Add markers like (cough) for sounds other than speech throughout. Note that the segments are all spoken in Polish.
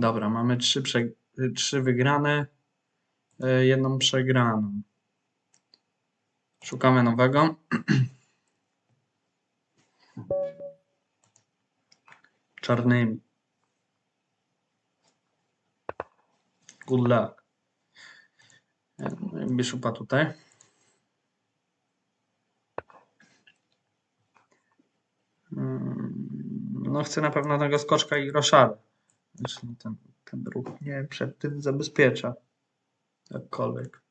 Dobra, mamy trzy, prze... trzy wygrane, y, jedną przegraną. Szukamy nowego. (clears throat) Czarnymi. Good luck. Y, Biszupa tutaj. Mm, No chcę na pewno tego skoczka i roszada. Zresztą ten, ten ruch nie przed tym zabezpiecza. Jakkolwiek.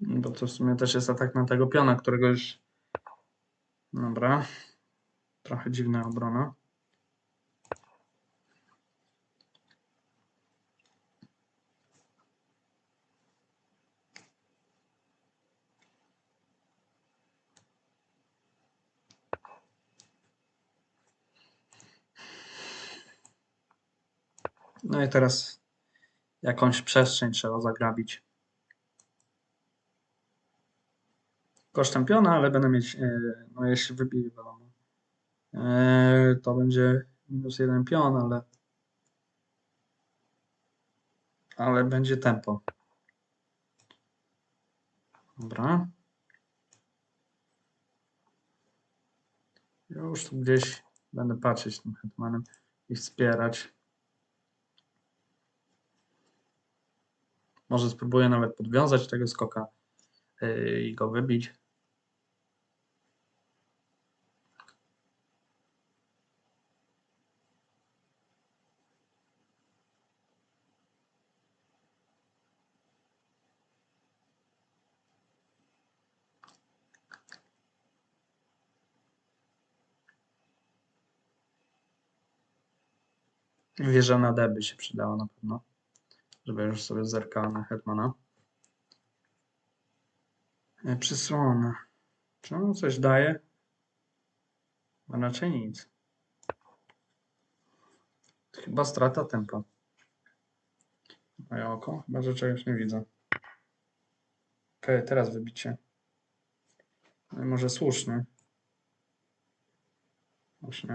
Bo to w sumie też jest atak na tego piona, którego już... Dobra. Trochę dziwna obrona. No i teraz jakąś przestrzeń trzeba zagrabić. Kosztem piona, ale będę mieć, e, no jeśli wybiję e, to będzie minus jeden pion, ale ale będzie tempo. Dobra. Już tu gdzieś będę patrzeć tym hetmanem i wspierać. Może spróbuję nawet podwiązać tego skoka yy, i go wybić. Wieża na D by się przydała na pewno, żeby już sobie zerkała na Hetmana. E, Przysłona. Czy on coś daje? A raczej nic. Chyba strata tempa. Moje oko? Chyba, że czegoś nie widzę. Okej, teraz wybicie. No może słusznie. Właśnie.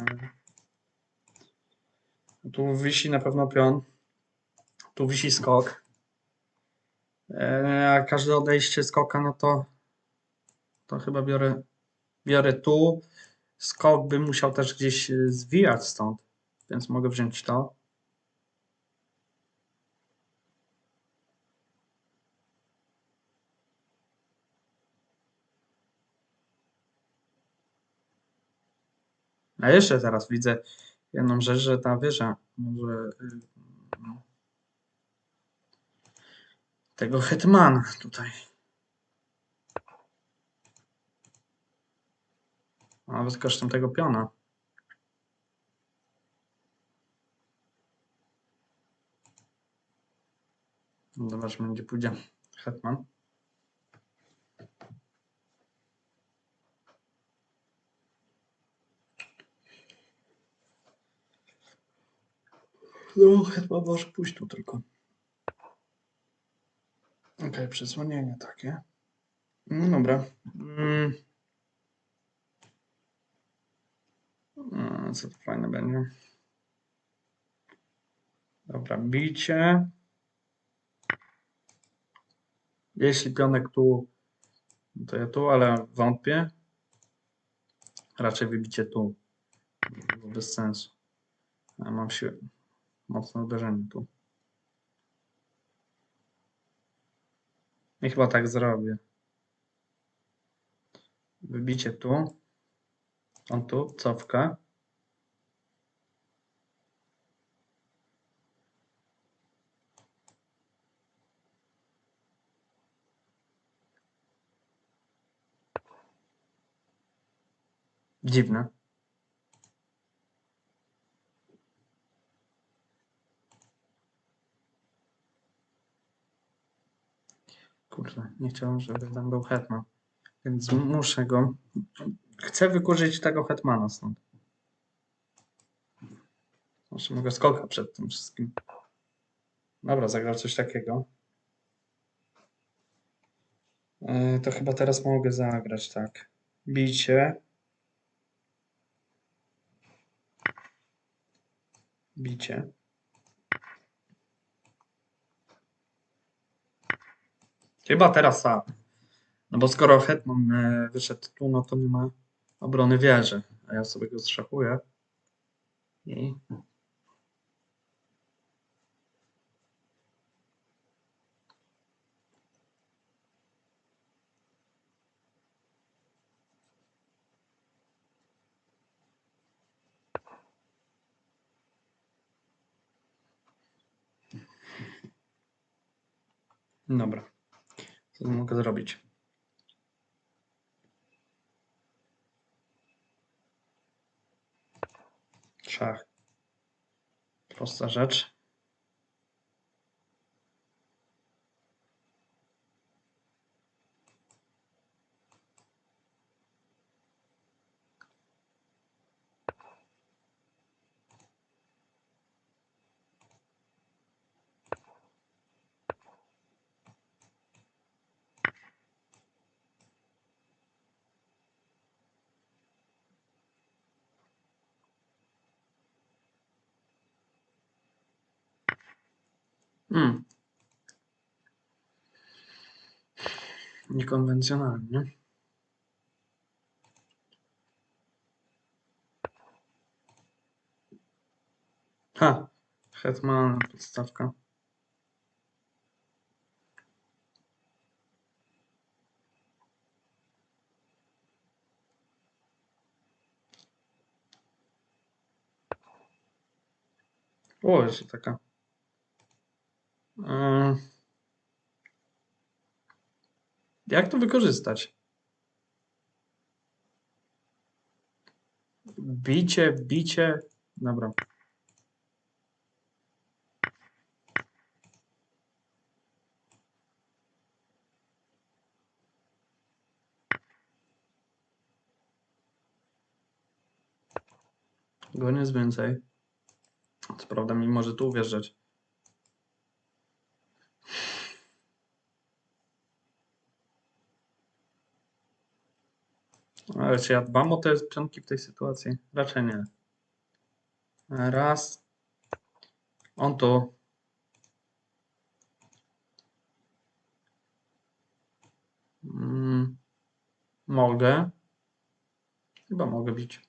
Tu wisi na pewno pion. Tu wisi skok. E, A każde odejście skoka, no to to chyba biorę, biorę tu. Skok bym musiał też gdzieś e, zwijać stąd, więc mogę wziąć to. A jeszcze teraz widzę jedną rzecz, że ta wieża może y, no, tego hetmana tutaj. Nawet kosztem tego piona. Zobaczmy, gdzie pójdzie hetman. No, hetman może pójść tu tylko. Okej, przysłonienie takie. No dobra. Mm. A, co to fajne będzie. Dobra, bicie. Jeśli pionek tu, to ja tu, ale wątpię. Raczej wybicie tu. Bez sensu. Mam siłę. Mocne uderzenie tu. I chyba tak zrobię. Wybicie tu. On tu, cofka. Dziwne. Kurde, nie chciałem, żeby tam był hetman. Więc muszę go. Chcę wykurzyć tego hetmana stąd. Jeszcze mogę skoka przed tym wszystkim. Dobra, zagrał coś takiego. Yy, To chyba teraz mogę zagrać, tak. Bicie. Bicie. Chyba teraz tak. No bo skoro Hetman e, wyszedł tu, no to nie ma obrony wieży. A ja sobie go zszachuję. I Dobra. Co mogę zrobić? Szach. Prosta rzecz. Mm. Niekonwencjonalnie. Ha, Hetman, podstawka. O, jeszcze taka. Yy. Jak to wykorzystać? Bicie, bicie. Dobra. Go nie jest więcej. Co prawda mi może tu uwierzyć. Ale czy ja dbam o te pionki w tej sytuacji? Raczej nie. Raz. On tu. Mm, mogę. Chyba mogę bić.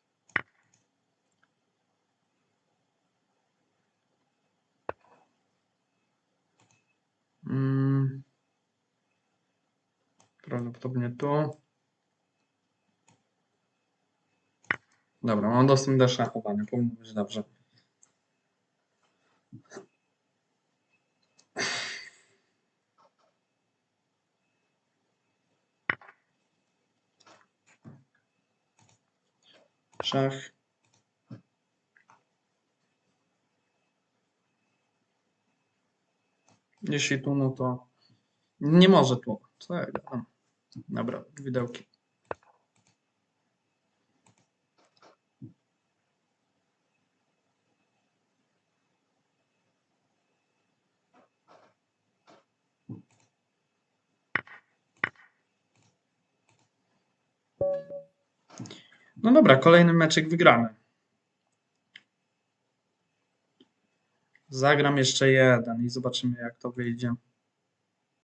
Mm, prawdopodobnie tu. Dobra, mam dostęp do szachowania. Powinno być dobrze. Szach. Jeśli tu, no to nie może tu. Co ja? Dobra, widełki. No dobra, kolejny meczek wygrany. Zagram jeszcze jeden i zobaczymy jak to wyjdzie.